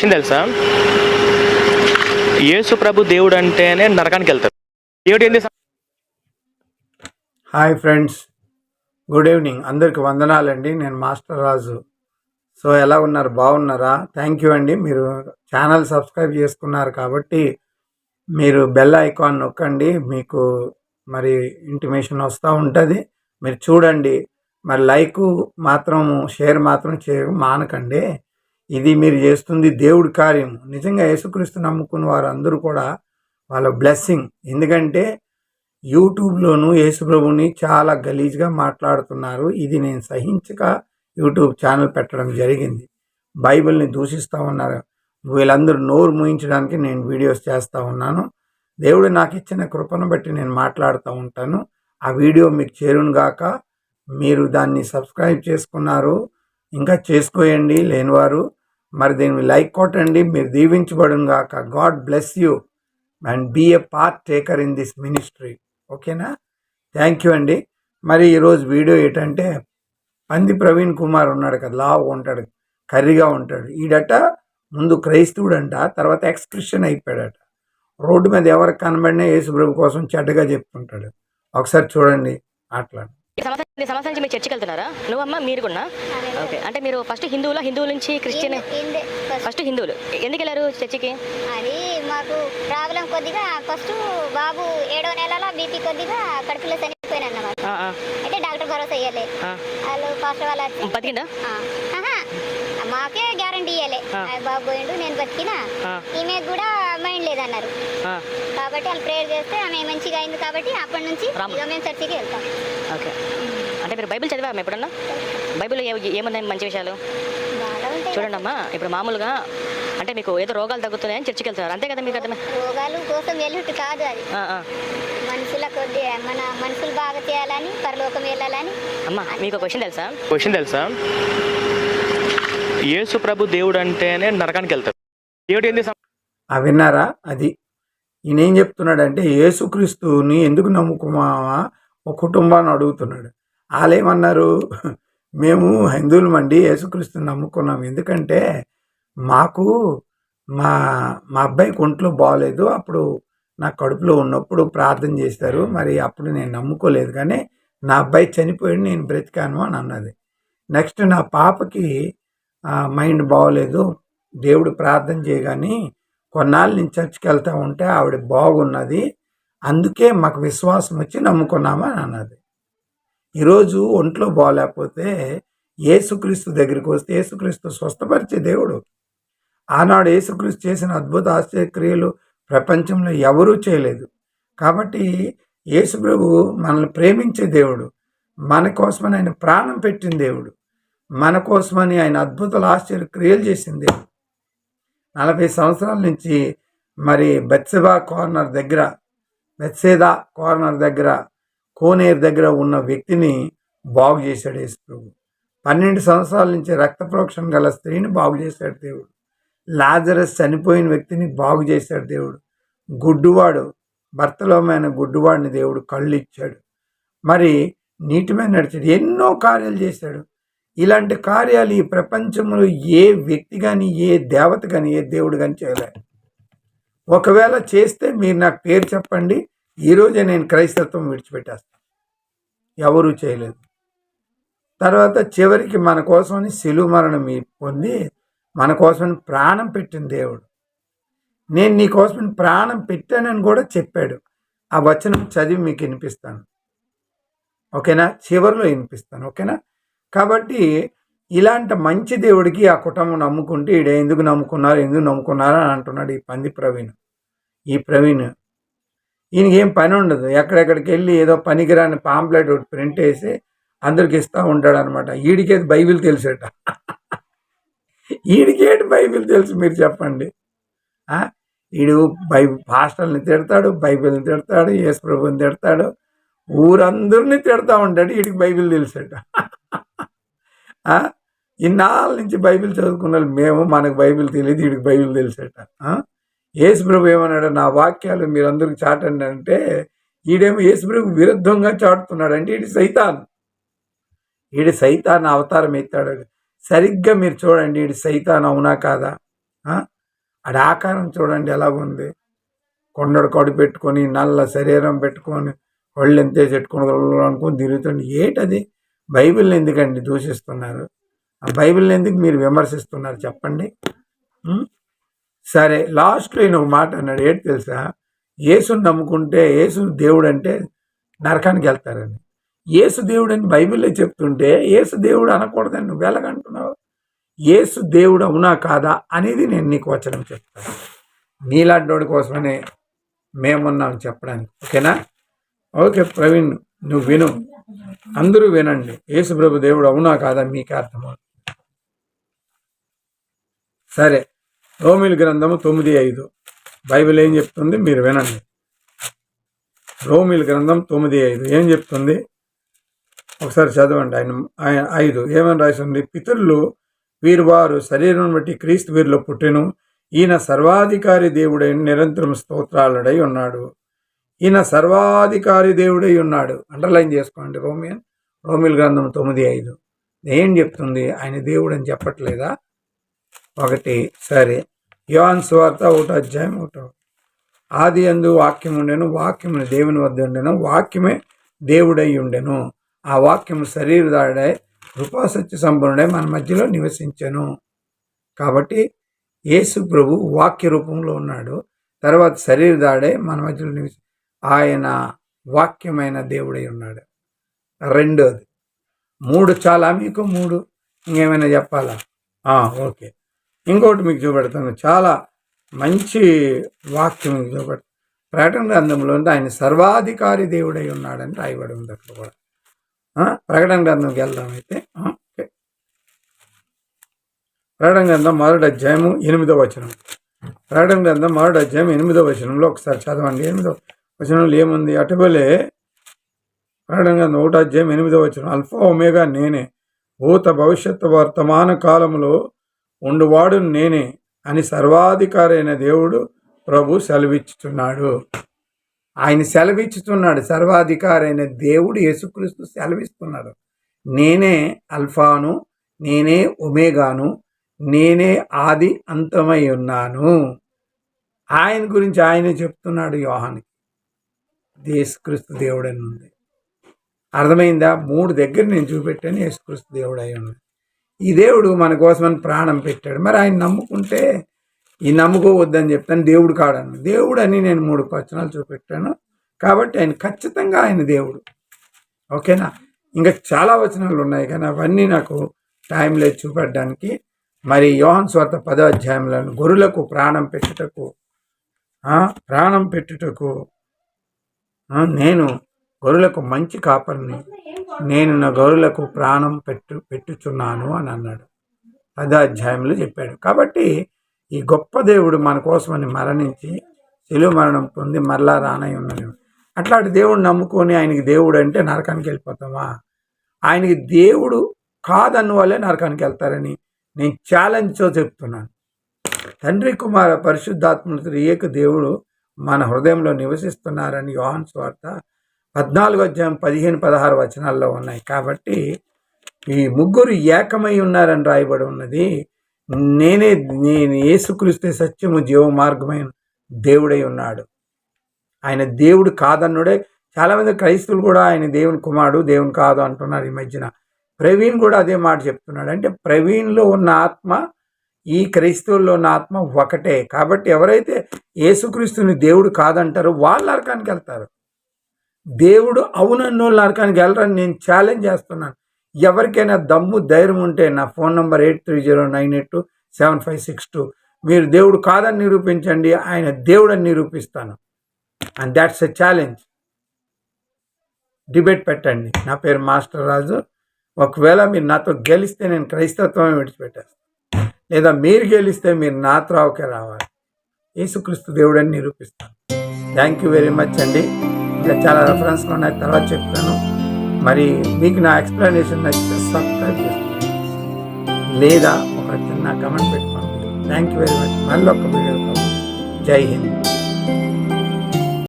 విషయం తెలుసా? యేసు ప్రభు దేవుడు అంటేనే నరకానికి వెళ్తారు దేవుడు ఏంది హాయ్ ఫ్రెండ్స్ గుడ్ ఈవినింగ్. అందరికి వందనాలండి. నేను మాస్టర్ రాజు. సో ఎలా ఉన్నారు? బాగున్నారా? థ్యాంక్ యూ అండి. మీరు ఛానల్ సబ్స్క్రైబ్ చేసుకున్నారు కాబట్టి మీరు బెల్ ఐకాన్ నొక్కండి. మీకు మరి ఇంటిమేషన్ వస్తూ ఉంటుంది. మీరు చూడండి. మరి లైక్ మాత్రం షేర్ మాత్రం చే మానకండి. ఇది మీరు చేస్తుంది దేవుడి కార్యం నిజంగా యేసుక్రీస్తు నమ్ముకున్న వారు అందరూ కూడా వాళ్ళ బ్లెస్సింగ్. ఎందుకంటే యూట్యూబ్లోనూ యేసుప్రభుని చాలా గలీజ్గా మాట్లాడుతున్నారు. ఇది నేను సహించక యూట్యూబ్ ఛానల్ పెట్టడం జరిగింది. బైబిల్ని దూషిస్తూ ఉన్నారు. వీళ్ళందరూ నోరు మూయించడానికి నేను వీడియోస్ చేస్తూ ఉన్నాను. దేవుడు నాకు ఇచ్చిన కృపను బట్టి నేను మాట్లాడుతూ ఉంటాను. ఆ వీడియో మీకు చేరును గాక. మీరు దాన్ని సబ్స్క్రైబ్ చేసుకున్నారు. ఇంకా చేసుకోయండి లేనివారు. మరి దీన్ని లైక్ కొట్టండి మీరు దీవించబడును గాక. God bless you and be a partaker in this ministry. ఓకేనా? థ్యాంక్ యూ అండి. మరి ఈరోజు వీడియో ఏంటంటే పంది ప్రవీణ్ కుమార్ ఉన్నాడు కదా లావు ఉంటాడు కర్రీగా ఉంటాడు. ఈడట ముందు క్రైస్తవుడంట తర్వాత ఎక్స్ క్రిస్టియన్ అయిపోయాడట. రోడ్డు మీద ఎవరికి కనబడినా యేసుప్రభు కోసం చెడ్డగా చెప్తుంటాడు ఒకసారి చూడండి అట్లా ఈ సంవత్సరం నుంచి మీరు చర్చికి వెళ్తున్నారా? నువ్వమ్మా మీరు కూడా ఓకే. అంటే మీరు ఫస్ట్ హిందువుల హిందువుల నుంచి క్రిస్టియన్? ఫస్ట్ హిందువులు. ఎందుకు వెళ్ళారు చర్చికి? అది మాకు ప్రాబ్లం కొద్దిగా ఫస్ట్ బాబు ఏడో నెలలో బీపీ కొద్దిగా కడుపులో చనిపోయిన అన్నమాట అయితే డాక్టర్ భరోసా ఇవ్వలే. వాళ్ళు ఫస్ట్ వాళ్ళు బతికిందా? మాకే గ్యారంటీ ఇవ్వలే బాబు పోయిండు నేను బతికినా. ఈమె కూడా మైండ్ లేదన్నారు. కాబట్టి వాళ్ళు ప్రేయర్ చేస్తే ఆమె మంచిగా అయింది కాబట్టి అప్పటి నుంచి మేము చర్చికి వెళ్తాం. ఓకే. అంటే మీరు బైబిల్ చదివాము ఎప్పుడన్నా? బైబిల్లో ఏ ఏమున్నాయి మంచి విషయాలు? చూడండి అమ్మా ఇప్పుడు మామూలుగా అంటే మీకు ఏదో రోగాలు తగ్గుతున్నాయని చర్చికి వెళ్తున్నారు. అంతే కదా మీకు అర్థమే రోగాలు కోసం వెళ్ళుట్టు కాదు అది. ఆ, ఆ. మనుషుల కొద్ది మన మనుషులు బాగా చేయాలని పరలోకం వెళ్ళాలని. అమ్మా మీకు ఒక విషయం తెలుసా? తెలుసా? యేసు ప్రభు దేవుడు అంటేనే నరకానికి వెళ్తారు దేవుడు ఏంది ఆ విన్నారా? అది. ఈయన ఏం చెప్తున్నాడంటే యేసుక్రీస్తుని ఎందుకు నమ్ముకున్నావా? ఒక కుటుంబాన్ని అడుగుతున్నాడు. వాళ్ళేమన్నారు మేము హిందువులమండి యేసుక్రీస్తుని నమ్ముకున్నాం. ఎందుకంటే మాకు మా మా అబ్బాయికి ఒంట్లో బాగలేదు అప్పుడు నా కడుపులో ఉన్నప్పుడు ప్రార్థన చేశారు. మరి అప్పుడు నేను నమ్ముకోలేదు. కానీ నా అబ్బాయి చనిపోయాడు నేను బ్రతికాను అని అన్నది. నెక్స్ట్ నా పాపకి మైండ్ బాగోలేదు. దేవుడు ప్రార్థన చేయగాని కొన్నాళ్ళు నేను చర్చికి వెళ్తూ ఉంటే ఆవిడ బాగున్నది. అందుకే మాకు విశ్వాసం వచ్చి నమ్ముకున్నామని అన్నది. ఈరోజు ఒంట్లో బాగాలేకపోతే ఏసుక్రీస్తు దగ్గరికి వస్తే యేసుక్రీస్తు స్వస్థపరిచే దేవుడు. ఆనాడు ఏసుక్రీస్తు చేసిన అద్భుత ఆశ్చర్యక్రియలు ప్రపంచంలో ఎవరూ చేయలేదు. కాబట్టి యేసు ప్రభు మనల్ని ప్రేమించే దేవుడు. మన కోసమని ఆయన ప్రాణం పెట్టిన దేవుడు. మన కోసమని ఆయన అద్భుతాలు ఆశ్చర్య క్రియలు చేసిన దేవుడు. నలభై సంవత్సరాల నుంచి మరి బెత్సెబా కార్నర్ దగ్గర బెత్సేదా కార్నర్ దగ్గర కోనేరు దగ్గర ఉన్న వ్యక్తిని బాగు చేశాడు యేసుప్రభు. పన్నెండు సంవత్సరాల నుంచి రక్త ప్రోక్షణ గల స్త్రీని బాగు చేశాడు దేవుడు. లాజరస్ చనిపోయిన వ్యక్తిని బాగు చేశాడు దేవుడు. గుడ్డువాడు భర్తలోమైన గుడ్డువాడిని దేవుడు కళ్ళు ఇచ్చాడు. మరి నీటి మీద నడిచాడు. ఎన్నో కార్యాలు చేశాడు. ఇలాంటి కార్యాలు ఈ ప్రపంచంలో ఏ వ్యక్తి కానీ ఏ దేవత కానీ ఏ దేవుడు కానీ చేయలేడు ఒకవేళ చేస్తే మీరు నాకు పేరు చెప్పండి. ఈరోజే నేను క్రైస్తత్వం విడిచిపెట్టేస్తాను ఎవరూ చేయలేదు. తర్వాత చివరికి మన కోసమని శిలువ మరణం పొంది మన కోసమని ప్రాణం పెట్టిన దేవుడు. నేను నీ కోసమని ప్రాణం పెట్టానని కూడా చెప్పాడు. ఆ వచనం చదివి మీకు వినిపిస్తాను. ఓకేనా? చివరిలో వినిపిస్తాను. ఓకేనా? కాబట్టి ఇలాంటి మంచి దేవుడికి ఆ కుటుంబం నమ్ముకుంటే ఈడ ఎందుకు నమ్ముకున్నారు ఎందుకు నమ్ముకున్నారు అని అంటున్నాడు ఈ పంది ప్రవీణ్. ఈ ప్రవీణ్ ఈయనకి ఏం పని ఉండదు. ఎక్కడెక్కడికి వెళ్ళి ఏదో పనికిరాని పాంప్లెట్ ఒకటి ప్రింట్ వేసి అందరికి ఇస్తూ ఉంటాడు అనమాట ఈడికేది బైబిల్ తెలుసట. ఈడికేటి బైబిల్ తెలుసు మీరు చెప్పండి. ఈడు బై హాస్టల్ని తిడతాడు బైబిల్ని తిడతాడు యేసు ప్రభుని తిడతాడు. ఊరందరిని తిడతా ఉంటాడు వీడికి బైబిల్ తెలుసట. ఇన్నాళ్ళ నుంచి బైబిల్ చదువుకున్న వాళ్ళు మేము మనకు బైబిల్ తెలియదు వీడికి బైబిల్ తెలుసట. యేసుప్రభు ఏమన్నాడు? నా వాక్యాలు మీరందరికి చాటండి అంటే ఈడేమో యేసుప్రభు విరుద్ధంగా చాటుతున్నాడు అంటే ఈడు సైతాన్. ఈడు సైతాన్ అవతారం ఎత్తాడు. సరిగ్గా మీరు చూడండి ఈడు సైతాన్ అవునా కాదా? ఆడి ఆకారం చూడండి ఎలా ఉంది? కొండడు కడు పెట్టుకొని నల్ల శరీరం పెట్టుకొని ఒళ్ళు ఎంతే చెట్టుకొని అనుకొని తిరుగుతుంది ఏంటది? బైబిల్ని ఎందుకండి దూషిస్తున్నారు? ఆ బైబిల్ని ఎందుకు మీరు విమర్శిస్తున్నారు? చెప్పండి. సరే లాస్ట్లో ఈయన ఒక మాట అన్నాడు. ఏంటి తెలుసా? యేసుని నమ్ముకుంటే యేసు దేవుడు అంటే నరకానికి వెళ్తారని. యేసు దేవుడు అని బైబిల్లో చెప్తుంటే యేసు దేవుడు అనకూడదని నువ్వు వెళ్ళగంటున్నావు యేసు దేవుడు అవునా కాదా అనేది నేను నీకు వచనం చెప్తాను. నీలాంటి కోసమనే మేమున్నాం చెప్పడానికి. ఓకేనా? ఓకే ప్రవీణ్ నువ్వు విను. అందరూ వినండి. యేసు ప్రభు దేవుడు అవునా కాదా? మీకు అర్థమవుతుంది. సరే రోమిల్ గ్రంథము తొమ్మిది ఐదు. బైబిల్ ఏం చెప్తుంది? మీరు వినండి. రోమిల్ గ్రంథం తొమ్మిది ఐదు. ఏం చెప్తుంది? ఒకసారి చదవండి. ఆయన ఆయన ఐదు. ఏమని రాసింది? పితరులు వీరు వారు శరీరం బట్టి క్రీస్తు వీరిలో పుట్టెను. ఈయన సర్వాధికారి దేవుడై నిరంతరం స్తోత్రాలుడై ఉన్నాడు. ఈయన సర్వాధికారి దేవుడై ఉన్నాడు. అండర్లైన్ చేసుకోండి రోమియన్. రోమిల్ గ్రంథం తొమ్మిది ఐదు. ఏం చెప్తుంది? ఆయన దేవుడు అని చెప్పట్లేదా? ఒకటి సరే. యోహాన్ స్వార్త ఒకటో అధ్యాయం ఒకటో. ఆది అందు వాక్యం ఉండెను వాక్యము దేవుని వద్ద ఉండెను వాక్యమే దేవుడై ఉండెను. ఆ వాక్యము శరీరదాడై కృపాసత్య సంపన్నుడై మన మధ్యలో నివసించెను. కాబట్టి యేసు ప్రభు వాక్య రూపంలో ఉన్నాడు. తర్వాత శరీరదాడే మన మధ్యలో నివసి ఆయన వాక్యమైన దేవుడై ఉన్నాడు. రెండోది మూడు చాలా మీకు మూడు ఇంకేమైనా చెప్పాలా? ఓకే. ఇంకోటి మీకు చూపెడతాను. చాలా మంచి వాక్యం మీకు చూపెడతాను. ప్రకటన గ్రంథంలో ఆయన సర్వాధికారి దేవుడై ఉన్నాడని రాయబడి ఉంది అక్కడ కూడా. ప్రకటన గ్రంథంకి వెళ్దాం అయితే. ప్రకటన గ్రంథం మొదటి అధ్యాయము ఎనిమిదో వచనం. ప్రకటన గ్రంథం మొదటి అధ్యాయం ఎనిమిదో వచనంలో ఒకసారి చదవండి. ఎనిమిదో వచనంలో ఏముంది? అటువలే ప్రకటన గ్రంథం ఒకటో అధ్యాయం ఎనిమిదో వచనం. అల్ఫా ఒమేగా నేనే. భూత భవిష్యత్తు వర్తమాన కాలంలో ఉండువాడు నేనే అని సర్వాధికారైన దేవుడు ప్రభు సెలవిచ్చుతున్నాడు. ఆయన సెలవిచ్చుతున్నాడు. సర్వాధికారైన దేవుడు యేసుక్రీస్తు సెలవిస్తున్నాడు. నేనే అల్ఫాను నేనే ఒమేగాను నేనే ఆది అంతమై ఉన్నాను. ఆయన గురించి ఆయనే చెప్తున్నాడు యోహానికి. యేసుక్రీస్తు దేవుడని ఉంది అర్థమైందా? మూడు దగ్గర నేను చూపెట్టాను యేసుక్రీస్తు దేవుడు అయి ఉంది ఈ దేవుడు మన కోసమని ప్రాణం పెట్టాడు. మరి ఆయన నమ్ముకుంటే ఈ నమ్ముకోవద్దని చెప్తాను. దేవుడు కాడను. దేవుడు అని నేను మూడు వచనాలు చూపెట్టాను. కాబట్టి ఆయన ఖచ్చితంగా ఆయన దేవుడు. ఓకేనా? ఇంకా చాలా వచనాలు ఉన్నాయి కానీ అవన్నీ నాకు టైం లేదు చూపెట్టడానికి. మరి యోహన్ స్వార్థ పదో అధ్యాయంలో గొర్రెలకు ప్రాణం పెట్టుటకు ప్రాణం పెట్టుటకు నేను గొర్రెలకు మంచి కాపరిని నేను నా గౌరులకు ప్రాణం పెట్టు పెట్టుచున్నాను అని అన్నాడు. పదో అధ్యాయంలో చెప్పాడు. కాబట్టి ఈ గొప్ప దేవుడు మన కోసమని మరణించి తెలుగు మరణం పొంది మరలా రానై ఉన్నాడు. అట్లాంటి దేవుడు నమ్ముకొని ఆయనకి దేవుడు అంటే నరకానికి వెళ్ళిపోతామా? ఆయనకి దేవుడు కాదన్న వాళ్ళే నరకానికి వెళ్తారని నేను ఛాలెంజ్తో చెప్తున్నాను. తండ్రి కుమార పరిశుద్ధాత్మతో ఏక దేవుడు మన హృదయంలో నివసిస్తున్నారని యోహాన్ స్వార్త పద్నాలుగు అధ్యాయం పదిహేను పదహారు వచనాల్లో ఉన్నాయి. కాబట్టి ఈ ముగ్గురు ఏకమై ఉన్నారని రాయబడి ఉన్నది. నేనే నేను యేసుక్రీస్తే సత్యము జీవ మార్గమైన దేవుడై ఉన్నాడు. ఆయన దేవుడు కాదన్నుడే. చాలామంది క్రైస్తవులు కూడా ఆయన దేవుని కుమారుడు దేవుని కాదు అంటున్నారు ఈ మధ్యన. ప్రవీణ్ కూడా అదే మాట చెప్తున్నాడు. అంటే ప్రవీణ్లో ఉన్న ఆత్మ ఈ క్రైస్తవుల్లో ఉన్న ఆత్మ ఒకటే. కాబట్టి ఎవరైతే యేసుక్రీస్తుని దేవుడు కాదంటారో వాళ్ళు నరకానికి వెళ్తారు. దేవుడు అవునన్నో నరకానికి వెళ్ళరని నేను ఛాలెంజ్ చేస్తున్నాను. ఎవరికైనా దమ్ము ధైర్యం ఉంటే నా phone number eight three zero nine eight two seven five six two. మీరు దేవుడు కాదని నిరూపించండి ఆయన దేవుడని నిరూపిస్తాను. And that's a challenge debate పెట్టండి. నా పేరు మాస్టర్ రాజు. ఒకవేళ మీరు నాతో గెలిస్తే నేను క్రైస్తత్వమే విడిచిపెట్టేస్తాను లేదా మీరు గెలిస్తే మీరు నా త్రావుకే రావాలి. యేసుక్రీస్తు దేవుడని నిరూపిస్తాను. థ్యాంక్ యూ వెరీ మచ్ అండి. ఇంకా చాలా రెఫరెన్స్లు ఉన్నాయి తర్వాత చెప్తాను. మరి మీకు నా ఎక్స్ప్లెనేషన్ నచ్చితే సబ్స్క్రైబ్ చేసుకోండి. లేదా ఒక చిన్న కమెంట్ పెట్టుకోండి. థ్యాంక్ యూ వెరీ మచ్ మళ్ళీ ఒక వీడియో జై హింద్.